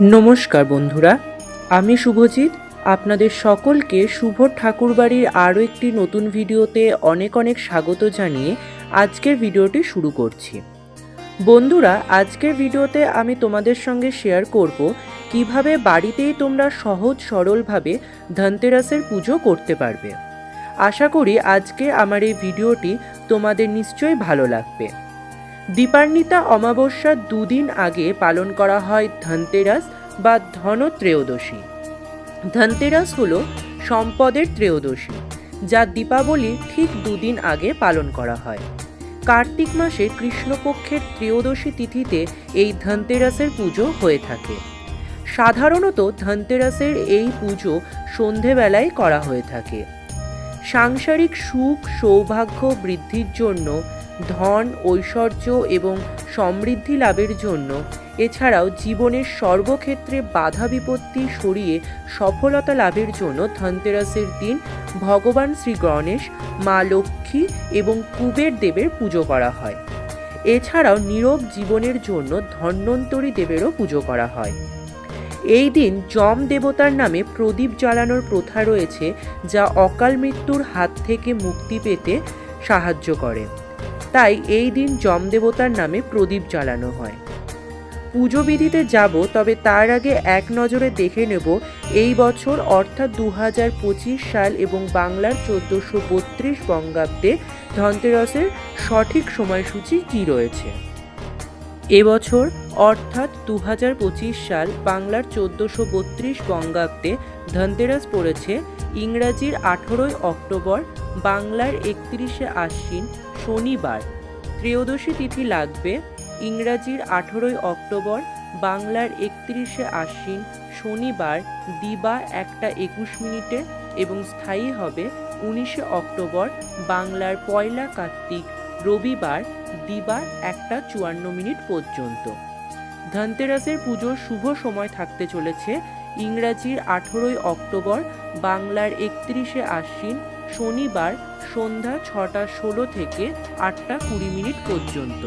নমস্কার বন্ধুরা, আমি শুভজিৎ। আপনাদের সকলকে শুভ ঠাকুরবাড়ির আরও একটি নতুন ভিডিওতে অনেক অনেক স্বাগত জানিয়ে আজকের ভিডিওটি শুরু করছি। বন্ধুরা, আজকের ভিডিওতে আমি তোমাদের সঙ্গে শেয়ার করব কীভাবে বাড়িতেই তোমরা সহজ সরলভাবে ধনতেরাসের পুজো করতে পারবে। আশা করি আজকে আমার এই ভিডিওটি তোমাদের নিশ্চয়ই ভালো লাগবে। দীপান্বিতা অমাবস্যার দুদিন আগে পালন করা হয় ধনতেরাস বা ধনত্রয়োদশী ধনতেরাস হল সম্পদের ত্রয়োদশী, যা দীপাবলির ঠিক দুদিন আগে পালন করা হয়। কার্তিক মাসে কৃষ্ণপক্ষের ত্রয়োদশী তিথিতে এই ধনতেরাসের পুজো হয়ে থাকে। সাধারণত ধনতেরাসের এই পুজো সন্ধেবেলায় করা হয়ে থাকে। সাংসারিক সুখ সৌভাগ্য বৃদ্ধির জন্য ধন, ঐশ্বর্য এবং সমৃদ্ধি লাভের জন্য। এছাড়াও জীবনের সর্বক্ষেত্রে বাধা বিপত্তি সরিয়ে সফলতা লাভের জন্য ধনতেরাসের দিন ভগবান শ্রী গণেশ, মা লক্ষ্মী এবং কুবের দেবের পুজো করা হয়। এছাড়াও নীরব জীবনের জন্য ধন্বন্তরী দেবেরও পুজো করা হয়। এই দিন যম দেবতার নামে প্রদীপ জ্বালানোর প্রথা রয়েছে, যা অকাল মৃত্যুর হাত থেকে মুক্তি পেতে সাহায্য করে। তাই এই দিন যম দেবতার নামে প্রদীপ জ্বালানো হয়। পুজো বিধিতে যাব, তবে তার আগে এক নজরে দেখে নেব এই বছর অর্থাৎ দু পঁচিশ সাল এবং বাংলার চোদ্দোশো বত্রিশ বঙ্গাব্দে ধনতেরসের সঠিক সময়সূচি কী রয়েছে? এবছর অর্থাৎ দু হাজার পঁচিশ সাল বাংলার চোদ্দোশো বত্রিশ বঙ্গাব্দে ধনতেরাস পড়েছে ইংরাজির আঠেরোই অক্টোবর বাংলার একত্রিশে আশ্বিন শনিবার। ত্রয়োদশী তিথি লাগবে ইংরাজির আঠেরোই অক্টোবর, বাংলার একত্রিশে আশ্বিন শনিবার দিবা একটা একুশ মিনিটে এবং স্থায়ী হবে উনিশে অক্টোবর, বাংলার পয়লা কার্তিক রবিবার দিবা একটা চুয়ান্ন মিনিট পর্যন্ত। ধনতেরাসের পুজোর শুভ সময় থাকতে চলেছে ইংরাজির আঠেরোই অক্টোবর, বাংলার একত্রিশে আশ্বিন শনিবার সন্ধ্যা ছটা ষোলো থেকে আটটা কুড়ি মিনিট পর্যন্ত।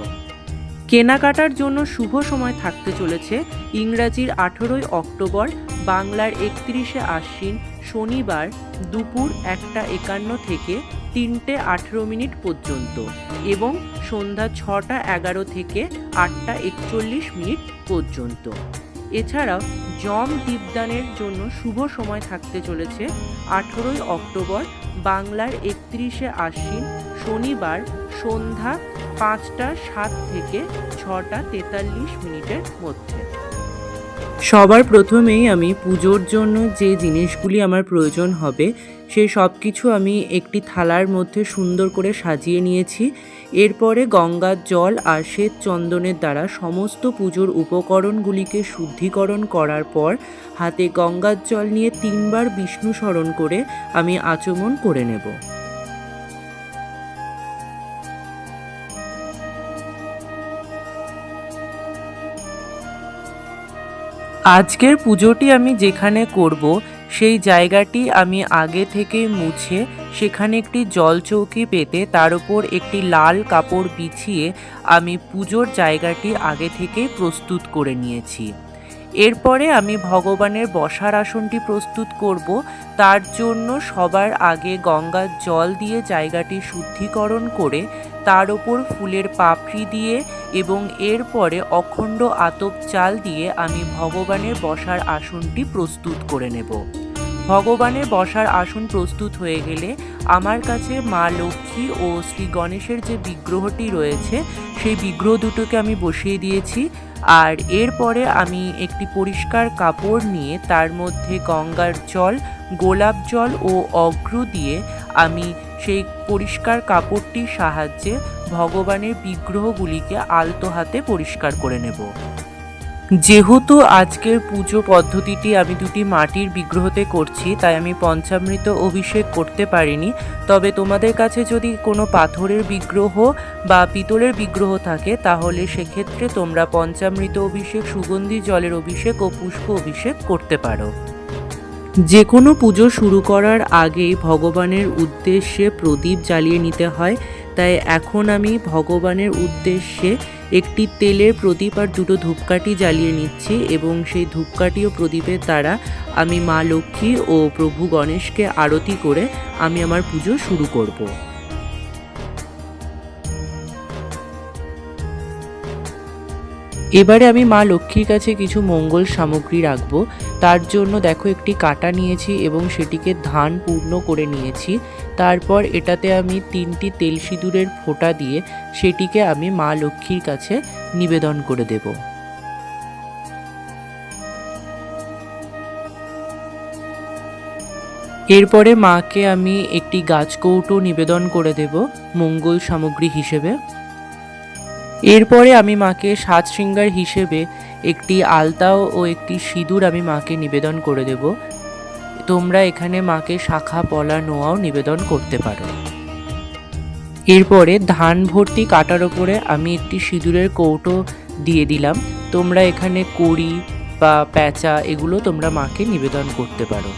কেনাকাটার জন্য শুভ সময় থাকতে চলেছে ইংরাজির আঠেরোই অক্টোবর বাংলার একত্রিশে আশ্বিন শনিবার দুপুর একটা একান্ন থেকে তিনটে আঠেরো মিনিট পর্যন্ত এবং সন্ধ্যা ছটা এগারো থেকে আটটা একচল্লিশ মিনিট পর্যন্ত। এছাড়াও জম দীপদানের জন্য শুভ সময় থাকতে চলেছে আঠেরোই অক্টোবর বাংলার একত্রিশে আশ্বিন শনিবার সন্ধ্যা পাঁচটা সাত থেকে ছটা তেতাল্লিশ মিনিটের মধ্যে। সবার প্রথমেই আমি পুজোর জন্য যে জিনিসগুলি আমার প্রয়োজন হবে সেই সব কিছু আমি একটি থালার মধ্যে সুন্দর করে সাজিয়ে নিয়েছি। এরপরে গঙ্গার জল আর শ্বেত চন্দনের দ্বারা সমস্ত পুজোর উপকরণগুলিকে শুদ্ধিকরণ করার পর হাতে গঙ্গার জল নিয়ে তিনবার বিষ্ণু স্মরণ করে আমি আচমন করে নেব। আজকের পুজোটি আমি যেখানে করব সেই জায়গাটি আমি আগে থেকে মুছে সেখানে একটি জল চৌকি পেতে তার উপর একটি লাল কাপড় বিছিয়ে আমি পুজোর জায়গাটি আগে থেকেই প্রস্তুত করে নিয়েছি। এরপরে আমি ভগবানের বসার আসনটি প্রস্তুত করব। তার জন্য সবার আগে গঙ্গার জল দিয়ে জায়গাটি শুদ্ধিকরণ করে তার ওপর ফুলের পাপড়ি দিয়ে এবং এরপরে অখণ্ড আতপ চাল দিয়ে আমি ভগবানের বসার আসনটি প্রস্তুত করে নেব। ভগবানের বসার আসন প্রস্তুত হয়ে গেলে আমার কাছে মা লক্ষ্মী ও শ্রী গণেশের যে বিগ্রহটি রয়েছে, সেই বিগ্রহ দুটোকে আমি বসিয়ে দিয়েছি। আর এরপরে আমি একটি পরিষ্কার কাপড় নিয়ে তার মধ্যে গঙ্গার জল, গোলাপ জল ও অগ্র দিয়ে আমি সেই পরিষ্কার কাপড়টির সাহায্যে ভগবানের বিগ্রহগুলিকে আলতো হাতে পরিষ্কার করে নেব। যেহেতু আজকের পুজো পদ্ধতিটি আমি দুটি মাটির বিগ্রহতে করছি, তাই আমি পঞ্চামৃত অভিষেক করতে পারিনি। তবে তোমাদের কাছে যদি কোনো পাথরের বিগ্রহ বা পিতলের বিগ্রহ থাকে, তাহলে সেক্ষেত্রে তোমরা পঞ্চামৃত অভিষেক, সুগন্ধি জলের অভিষেক ও পুষ্প অভিষেক করতে পারো। যে কোনো পুজো শুরু করার আগে ভগবানের উদ্দেশ্যে প্রদীপ জ্বালিয়ে নিতে হয়। তাই এখন আমি ভগবানের উদ্দেশ্যে একটি তেলের প্রদীপ আর দুটো ধূপকাঠি জ্বালিয়ে নিচ্ছি এবং সেই ধূপকাঠি ও প্রদীপের দ্বারা আমি মা লক্ষ্মী ও প্রভু গণেশকে আরতি করে আমি আমার পুজো শুরু করব। এবারে আমি মা লক্ষ্মীর কাছে কিছু মঙ্গল সামগ্রী রাখব। তার জন্য দেখো একটি কাটা নিয়েছি এবং সেটিকে ধান পূর্ণ করে নিয়েছি। তারপর এটাতে আমি তিনটি তেল সিঁদুরের ফোঁটা দিয়ে সেটিকে আমি মা লক্ষ্মীর কাছে নিবেদন করে দেব। এরপরে মাকে আমি একটি গাছ কৌটো নিবেদন করে দেব মঙ্গল সামগ্রী হিসেবে। এরপরে আমি মাকে সাজ শৃঙ্গার হিসেবে একটি আলতাও ও একটি সিঁদুর আমি মাকে নিবেদন করে দেব। তোমরা এখানে মাকে শাখা, পলা, নোয়াও নিবেদন করতে পারো। এরপরে ধান ভর্তি কাটার ওপরে আমি একটি সিঁদুরের কৌটো দিয়ে দিলাম। তোমরা এখানে কড়ি বা প্যাঁচা এগুলো তোমরা মাকে নিবেদন করতে পারো।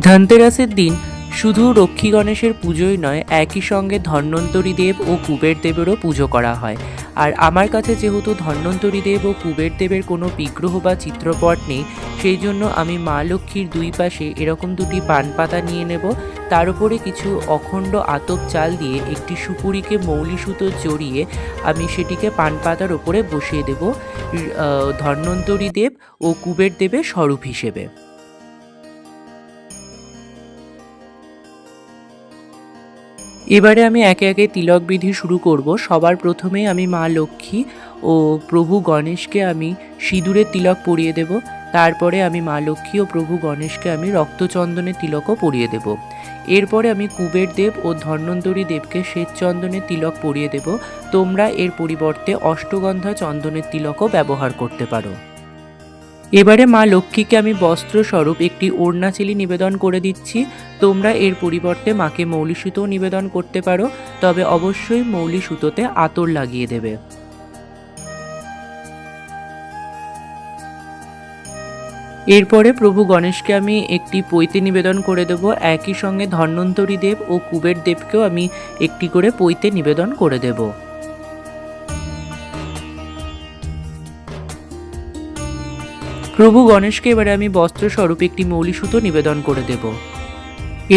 ধনতেরাসের দিন শুধু রক্ষী গণেশের পুজোই নয়, একই সঙ্গে ধন্বন্তরী দেব ও কুবের দেবেরও পুজো করা হয়। আর আমার কাছে যেহেতু ধন্বন্তরী দেব ও কুবের দেবের কোনো বিগ্রহ বা চিত্রপট নেই, সেই জন্য আমি মা লক্ষ্মীর দুই পাশে এরকম দুটি পান পাতা নিয়ে নেব। তার উপরে কিছু অখণ্ড আতপ চাল দিয়ে একটি সুপুরিকে মৌলি সুতো জড়িয়ে আমি সেটিকে পান পাতার ওপরে বসিয়ে দেব ধন্বন্তরী দেব ও কুবের দেবের স্বরূপ হিসেবে। এবারে আমি একে একে তিলক বিধি শুরু করব। সবার প্রথমেই আমি মা লক্ষ্মী ও প্রভু গণেশকে আমি সিঁদুরের তিলক পরিয়ে দেব। তারপরে আমি মা লক্ষ্মী ও প্রভু গণেশকে আমি রক্তচন্দনের তিলকও পরিয়ে দেব। এরপরে আমি কুবের দেব ও ধন্বন্তরী দেবকে শ্বেত চন্দনের তিলক পরিয়ে দেব। তোমরা এর পরিবর্তে অষ্টগন্ধা চন্দনের তিলকও ব্যবহার করতে পারো। এবারে মা লক্ষ্মীকে আমি বস্ত্র স্বরূপ একটি ওড়নাচিলি নিবেদন করে দিচ্ছি। তোমরা এর পরিবর্তে মাকে মৌলি সুতোও নিবেদন করতে পারো, তবে অবশ্যই মৌলি সুতোতে আতর লাগিয়ে দেবে। এরপরে প্রভু গণেশকে আমি একটি পৈতে নিবেদন করে দেব। একই সঙ্গে ধন্বন্তরী দেব ও কুবের দেবকেও আমি একটি করে পৈতে নিবেদন করে দেব। প্রভু গণেশকে এবারে আমি বস্ত্র স্বরূপ একটি মৌলি সুতো নিবেদন করে দেব।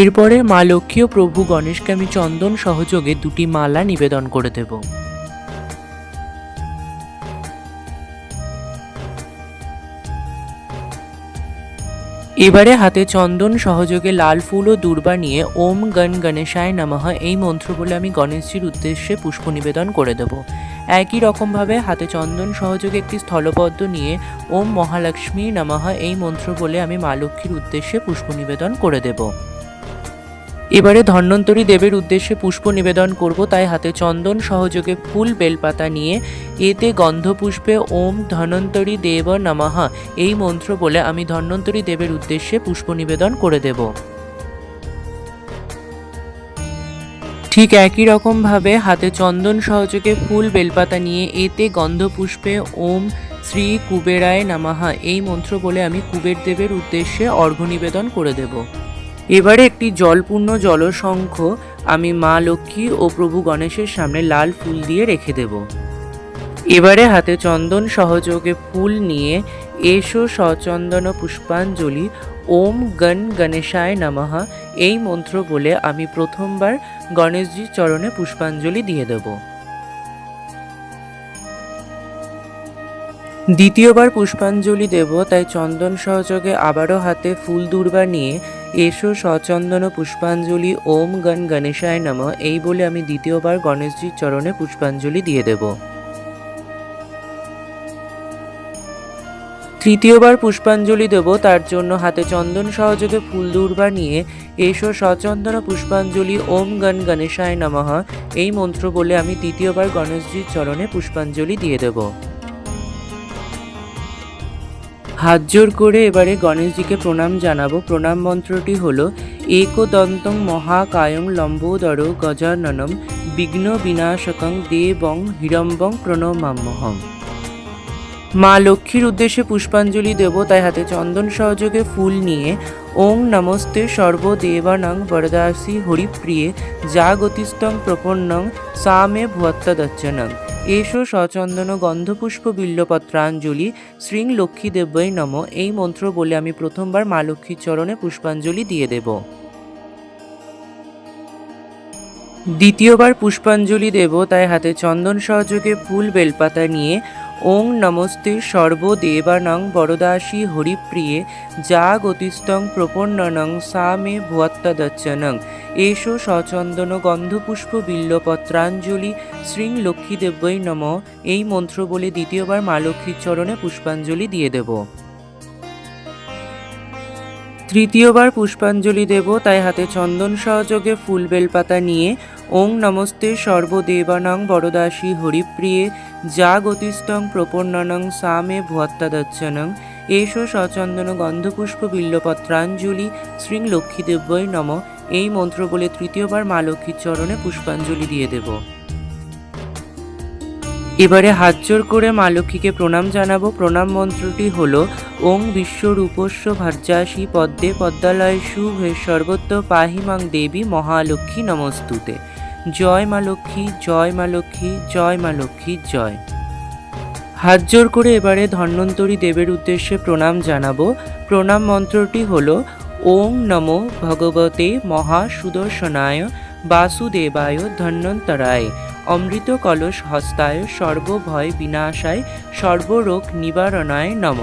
এরপরে মা লক্ষ্মী ও প্রভু গণেশকে আমি চন্দন সহযোগে দুটি মালা নিবেদন করে দেব। এবারে হাতে চন্দন সহযোগে লাল ফুল ও দূর্বা নিয়ে ওম গণ গণেশায় নমঃ এই মন্ত্র বলে আমি গণেশজির উদ্দেশ্যে পুষ্প নিবেদন করে দেব। একই রকমভাবে হাতে চন্দন সহযোগে একটি স্থলপদ্ম নিয়ে ওম মহালক্ষ্মী নমঃ এই মন্ত্র বলে আমি মা লক্ষ্মীর উদ্দেশ্যে পুষ্প নিবেদন করে দেব। এবারে ধন্বন্তরী দেবের উদ্দেশ্যে পুষ্প নিবেদন করব, তাই হাতে চন্দন সহযোগে ফুল বেলপাতা নিয়ে এতে গন্ধপুষ্পে ওম ধন্বন্তরী দেব নমঃ এই মন্ত্র বলে আমি ধন্বন্তরী দেবের উদ্দেশ্যে পুষ্প নিবেদন করে দেব। ঠিক একই রকমভাবে হাতে চন্দন সহযোগে ফুল, বেলপাতা নিয়ে এতে গন্ধপুষ্পে ওম শ্রী কুবেরায় নমঃ এই মন্ত্র বলে আমি কুবের দেবের উদ্দেশ্যে অর্ঘ্য নিবেদন করে দেব। এবারে একটি জলপূর্ণ জলশঙ্খ আমি মা লক্ষ্মী ও প্রভু গণেশের সামনে লাল ফুল দিয়ে রেখে দেব। এবারে হাতে চন্দন সহযোগে ফুল নিয়ে এসো সচন্দন পুষ্পাঞ্জলি ওম গণ গণেশায় নমঃ। এই মন্ত্র বলে আমি প্রথমবার গণেশজির চরণে পুষ্পাঞ্জলি দিয়ে দেব। দ্বিতীয়বার পুষ্পাঞ্জলি দেব, তাই চন্দন সহযোগে আবারও হাতে ফুল দূর্বা নিয়ে এসো সচন্দন পুষ্পাঞ্জলি, ওম গণ গণেশায় নম। এই বলে আমি দ্বিতীয়বার গণেশজির চরণে পুষ্পাঞ্জলি দিয়ে দেব। তৃতীয়বার পুষ্পাঞ্জলি দেব, তার জন্য হাতে চন্দন সহযোগে ফুল দূর্বা নিয়ে এসো সচন্দন পুষ্পাঞ্জলি, ওম গণ গণেশায় নমঃ। এই মন্ত্র বলে আমি তৃতীয়বার গণেশজির চরণে পুষ্পাঞ্জলি দিয়ে দেব। হাত জোর করে এবারে গণেশজিকে প্রণাম জানাব। প্রণাম মন্ত্রটি হলো, একদন্তং মহাকায়ং লম্বোদর গজাননম বিঘ্ন বিনাশকং দেবং হিরম্বং প্রণমাম্যহম মা লক্ষ্মীর উদ্দেশ্যে পুষ্পাঞ্জলি দেব, তাই হাতে চন্দন সহযোগে ফুল নিয়ে ওং নমস্তে সর্বদেবানাং বরদাসী হরিপ্রিয়ে যা গতিস্তং প্রপন্নং সা মে ভুয়ত্তদচ্চনং এসো সচন্দন গন্ধপুষ্প বিল্লপত্রাঞ্জলি, শ্রীং লক্ষ্মী দেব্যই নম। এই মন্ত্র বলে আমি প্রথমবার মা লক্ষ্মীর চরণে পুষ্পাঞ্জলি দিয়ে দেব। দ্বিতীয়বার পুষ্পাঞ্জলি দেব, তাই হাতে চন্দন সহযোগে ফুল বেলপাতা নিয়ে ওং নমস্তে সর্বদেবানং বরদাসী হরিপ্রিয়ে যা গতিস্তং প্রপন্ননং সা মে ভুয়াত্তাদচ্চনং এষো সচন্দন গন্ধপুষ্প বিল্লপত্রাঞ্জলি শ্রীং লক্ষ্মীদেবৈ নম। এই মন্ত্র বলে দ্বিতীয়বার মা লক্ষ্মীর চরণে পুষ্পাঞ্জলি দিয়ে দেব। তৃতীয়বার পুষ্পাঞ্জলি দেব, তাই হাতে চন্দন সহযোগে ফুল বেলপাতা নিয়ে ওং নমস্তে সর্বদেবানং বরদাসী হরিপ্রিয়ে, যা গতিস্তং প্রপন্ননং সা মে ভুয়াত্তাদচ্চনং এসো সচন্দন গন্ধপুষ্প বিল্লপত্রাঞ্জলি, শ্রীং লক্ষ্মীদেব্যই নম। এই মন্ত্র বলে তৃতীয়বার মা লক্ষ্মীর চরণে পুষ্পাঞ্জলি দিয়ে দেব। এবারে হাত জোর করে মা লক্ষ্মীকে প্রণাম জানাব। প্রণাম মন্ত্রটি হলো, ওং বিশ্বরূপস্য ভার্যাসী পদ্মে পদ্মালয় শুভে সর্বত্র পাহিমাং দেবী মহালক্ষ্মী নমস্তুতে। জয় মা লক্ষ্মী, জয় মা লক্ষ্মী, জয় মা লক্ষ্মী, জয়। হাত জোর করে এবারে ধন্বন্তরী দেবের উদ্দেশ্যে প্রণাম জানাব। প্রণাম মন্ত্রটি হল, ওং নমো ভগবতে মহা সুদর্শনায় বাসুদেবায় ধন্বন্তরায়। অমৃত কলস হস্তায় সর্বভয় বিনাশায় সর্বরোগ নিবারণায় নম।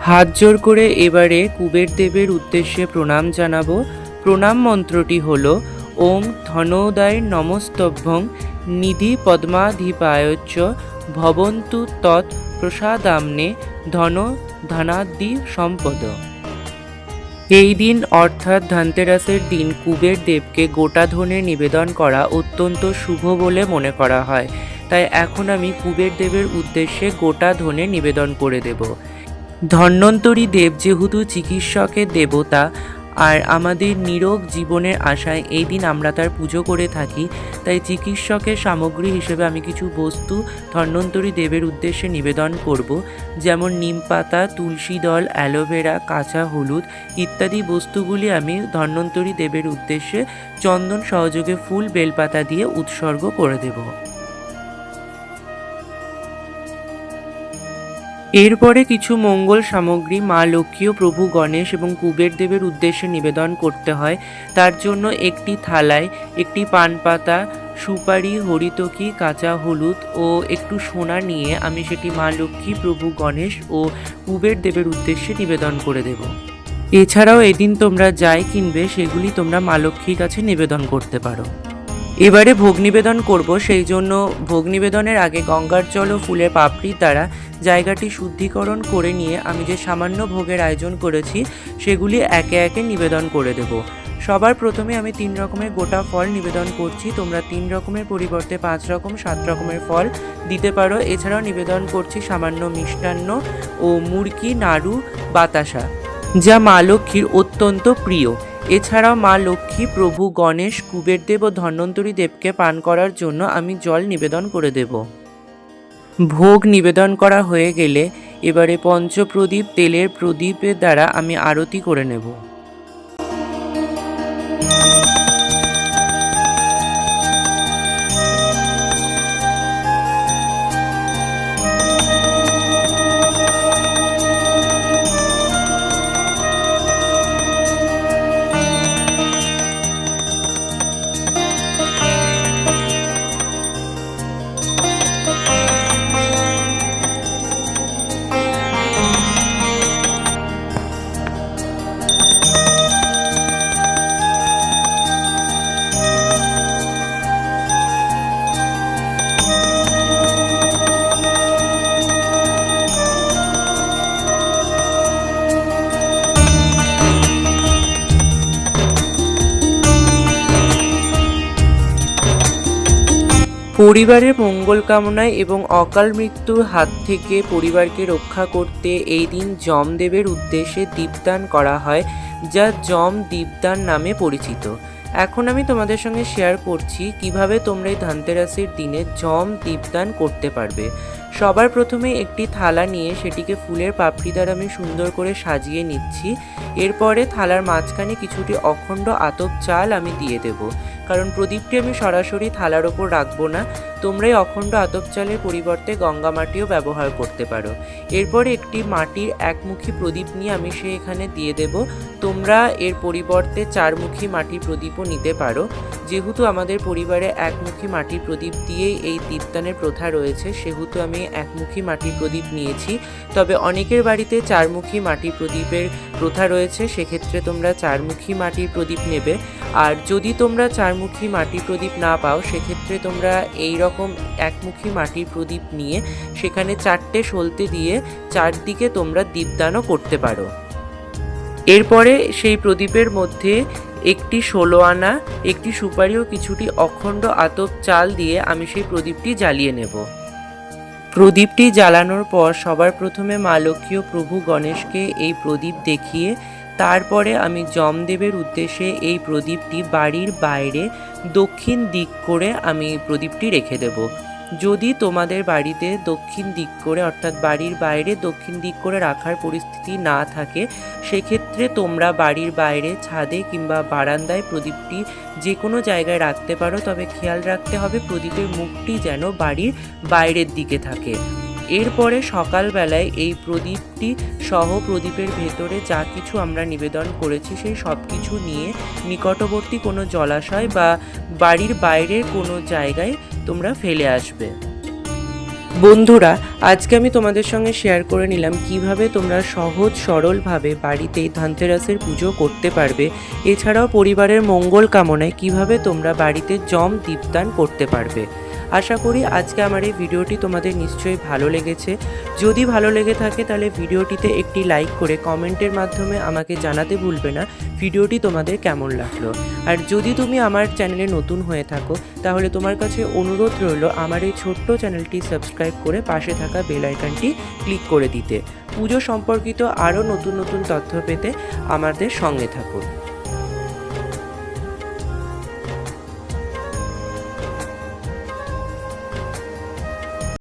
হাত জোর করে এবারে কুবের দেবের উদ্দেশ্যে প্রণাম জানাব। প্রণাম মন্ত্রটি হল ওং ধনোদয় নমস্তভ্যং নিধি পদ্মাধিপায়চ ভবন্তু তৎ প্রসাদাম্নে ধন ধনাদ্দি সম্পদ। এই দিন অর্থাৎ ধনতেরাসের দিন কুবের দেবকে গোটা ধনে নিবেদন করা অত্যন্ত শুভ বলে মনে করা হয়। তাই এখন আমি কুবের দেবের উদ্দেশ্যে গোটা ধনে নিবেদন করে দেব। ধন্বন্তরী দেব যেহেতু চিকিৎসকের দেবতা আর আমাদের নিরোগ জীবনের আশায় এই দিন আমরা তার পুজো করে থাকি। তাই চিকিৎসকের সামগ্রী হিসেবে আমি কিছু বস্তু ধন্বন্তরী দেবের উদ্দেশ্যে নিবেদন করব। যেমন নিম পাতা, তুলসী দল অ্যালোভেরা কাঁচা হলুদ ইত্যাদি বস্তুগুলি আমি ধন্বন্তরী দেবের উদ্দেশ্যে চন্দন সহযোগে ফুল বেলপাতা দিয়ে উৎসর্গ করে দেবো। এরপরে কিছু মঙ্গল সামগ্রী মা লক্ষ্মী ও প্রভু গণেশ এবং কুবের দেবের উদ্দেশ্যে নিবেদন করতে হয়। তার জন্য একটি থালায় একটি পান পাতা সুপারি, হরিতকি, কাঁচা হলুদ ও একটু সোনা নিয়ে আমি সেটি মা লক্ষ্মী, প্রভু গণেশ ও কুবের দেবের উদ্দেশ্যে নিবেদন করে দেব। এছাড়াও এদিন তোমরা যাই কিনবে, সেগুলি তোমরা মা লক্ষ্মীর কাছে নিবেদন করতে পারো। এবারে ভোগ নিবেদন করব, সেই জন্য ভোগ নিবেদনের আগে গঙ্গার জল ও ফুলের পাপড়ির দ্বারা জায়গাটি শুদ্ধিকরণ করে নিয়ে আমি যে সামান্য ভোগের আয়োজন করেছি, সেগুলি একে একে নিবেদন করে দেব। সবার প্রথমে আমি তিন রকমের গোটা ফল নিবেদন করছি। তোমরা তিন রকমের পরিবর্তে পাঁচ রকম, সাত রকমের ফল দিতে পারো। এছাড়াও নিবেদন করছি সামান্য মিষ্টান্ন ও মুরকি নাড়ু, বাতাসা, যা মা লক্ষ্মীর অত্যন্ত প্রিয়। এছাড়াও মা লক্ষ্মী, প্রভু গণেশ কুবের দেব ও ধন্বন্তরী দেবকে পান করার জন্য আমি জল নিবেদন করে দেব। ভোগ নিবেদন করা হয়ে গেলে এবারে পঞ্চপ্রদীপ, তেলের প্রদীপের দ্বারা আমি আরতি করে নেব। পরিবারের মঙ্গল কামনায় এবং অকাল মৃত্যুর হাত থেকে পরিবারকে রক্ষা করতে এই দিন যমদেবের উদ্দেশ্যে দীপদান করা হয়, যা যম দীপদান নামে পরিচিত। এখন আমি তোমাদের সঙ্গে শেয়ার করছি কীভাবে তোমরা এই ধনতেরাসের দিনে জম দীপদান করতে পারবে। সবার প্রথমে একটি থালা নিয়ে সেটিকে ফুলের পাপড়ি দ্বারা আমি সুন্দর করে সাজিয়ে নিচ্ছি। এরপরে থালার মাঝখানে কিছুটি অখণ্ড আতপ চাল আমি দিয়ে দেব। কারণ প্রদীপটি আমি সরাসরি থালার ওপর রাখব না। তোমরা এই অখণ্ড আতপ চালের পরিবর্তে গঙ্গা মাটিও ব্যবহার করতে পারো। এরপরে একটি মাটির একমুখী প্রদীপ নিয়ে আমি সে এখানে দিয়ে দেব। তোমরা এর পরিবর্তে চারমুখী মাটির প্রদীপও নিতে পারো। যেহেতু আমাদের পরিবারে একমুখী মাটির প্রদীপ দিয়েই এই দীপদানের প্রথা রয়েছে, সেহেতু আমি একমুখী মাটির প্রদীপ নিয়েছি। তবে অনেকের বাড়িতে চারমুখী মাটির প্রদীপের প্রথা রয়েছে, সেক্ষেত্রে তোমরা চারমুখী মাটির প্রদীপ নেবে। আর যদি তোমরা চারমুখী মাটির প্রদীপ না পাও, সেক্ষেত্রে তোমরা এই রকম একমুখী মাটির প্রদীপ নিয়ে সেখানে চারটে সলতে দিয়ে চারদিকে তোমরা দীপদানও করতে পারো। এরপরে সেই প্রদীপের মধ্যে একটি ষোলো আনা, একটি সুপারি ও কিছুটি অখণ্ড আতপ চাল দিয়ে আমি সেই প্রদীপটি জ্বালিয়ে নেব। প্রদীপটি জ্বালানোর পর সবার প্রথমে মা লক্ষ্মী ও প্রভু গণেশকে এই প্রদীপ দেখিয়ে তারপরে আমি জমদেবের উদ্দেশ্যে এই প্রদীপটি বাড়ির বাইরে দক্ষিণ দিক করে আমি প্রদীপটি রেখে দেব। যদি তোমাদের বাড়িতে দক্ষিণ দিক করে, অর্থাৎ বাড়ির বাইরে দক্ষিণ দিক করে রাখার পরিস্থিতি না থাকে, সেক্ষেত্রে তোমরা বাড়ির বাইরে ছাদে কিংবা বারান্দায় প্রদীপটি যে কোনো জায়গায় রাখতে পারো। তবে খেয়াল রাখতে হবে প্রদীপের মুখটি যেন বাড়ির বাইরের দিকে থাকে। এরপরে সকালবেলায় এই প্রদীপটি সহ প্রদীপের ভেতরে যা কিছু আমরা নিবেদন করেছি, সেই সব কিছু নিয়ে নিকটবর্তী কোনো জলাশয় বা বাড়ির বাইরের কোনো জায়গায় তোমরা ফেলে আসবে। বন্ধুরা, আজকে আমি তোমাদের সঙ্গে শেয়ার করে নিলাম কীভাবে তোমরা সহজ সরলভাবে বাড়িতেই ধনতেরাসের পুজো করতে পারবে। এছাড়াও পরিবারের মঙ্গল কামনায় কীভাবে তোমরা বাড়িতে জম দীপদান করতে পারবে। আশা করি আজকে আমার এই ভিডিওটি তোমাদের নিশ্চয়ই ভালো লেগেছে। যদি ভালো লেগে থাকে তাহলে ভিডিওটিতে একটি লাইক করে কমেন্টের মাধ্যমে আমাকে জানাতে ভুলবে না ভিডিওটি তোমাদের কেমন লাগল। আর যদি তুমি আমার চ্যানেলে নতুন হয়ে থাকো তাহলে তোমার কাছে অনুরোধ রইল আমার এই ছোট্ট চ্যানেলটি সাবস্ক্রাইব করে পাশে থাকা বেল আইকনটি ক্লিক করে দিতে। পুজো সম্পর্কিত আরও নতুন নতুন তথ্য পেতে আমাদের সঙ্গে থাকুন।